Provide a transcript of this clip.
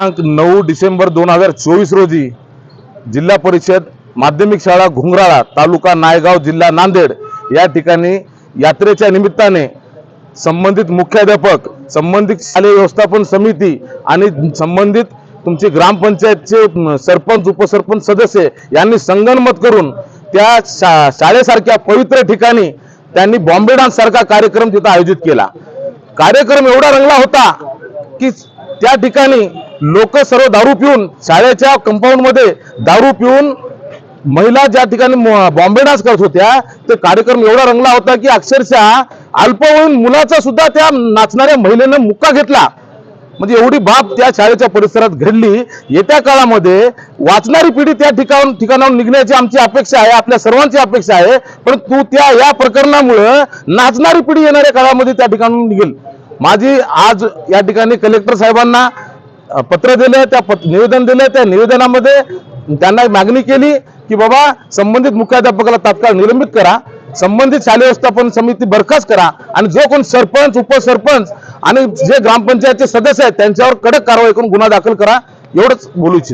दिनांक नऊ डिसेंबर दोन हजार चोवीस रोजी जिल्हा परिषद माध्यमिक शाळा घुंगराळा तालुका नायगाव जिल्हा नांदेड या ठिकाणी यात्रेच्या निमित्ताने संबंधित मुख्याध्यापक संबंधित शालेय व्यवस्थापन समिती आणि संबंधित तुमचे ग्रामपंचायतचे सरपंच उपसरपंच सदस्य यांनी संगनमत करून त्या शा शाळेसारख्या पवित्र ठिकाणी त्यांनी बॉम्बे डान्स सारखा कार्यक्रम तिथं आयोजित केला. कार्यक्रम एवढा रंगला होता की त्या ठिकाणी लोक सर्व दारू पिऊन शाळेच्या कंपाऊंडमध्ये दारू पिऊन महिला ज्या ठिकाणी बॉम्बे डान्स करत होत्या ते कार्यक्रम एवढा रंगला होता की अक्षरशः अल्पवयीन मुलाचा सुद्धा त्या नाचणाऱ्या महिलेनं मुक्का घेतला. म्हणजे एवढी बाब त्या शाळेच्या परिसरात घडली. येत्या काळामध्ये वाचणारी पिढी त्या ठिकाण ठिकाणाहून निघण्याची आमची अपेक्षा आहे आपल्या सर्वांची अपेक्षा आहे. परंतु त्या या प्रकरणामुळं नाचणारी पिढी येणाऱ्या काळामध्ये त्या ठिकाणाहून निघेल. माझी आज या ठिकाणी कलेक्टर साहेबांना पत्र दिलं त्या पत- निवेदन दिलं त्या निवेदनामध्ये त्यांना मागणी केली की बाबा संबंधित मुख्याध्यापकाला तात्काळ निलंबित करा संबंधित शालेय व्यवस्थापन समिती बरखास्त करा आणि जो कोण सरपंच उपसरपंच आणि जे ग्रामपंचायतचे सदस्य आहेत त्यांच्यावर कडक कारवाई करून गुन्हा दाखल करा एवढंच बोलू इच्छित.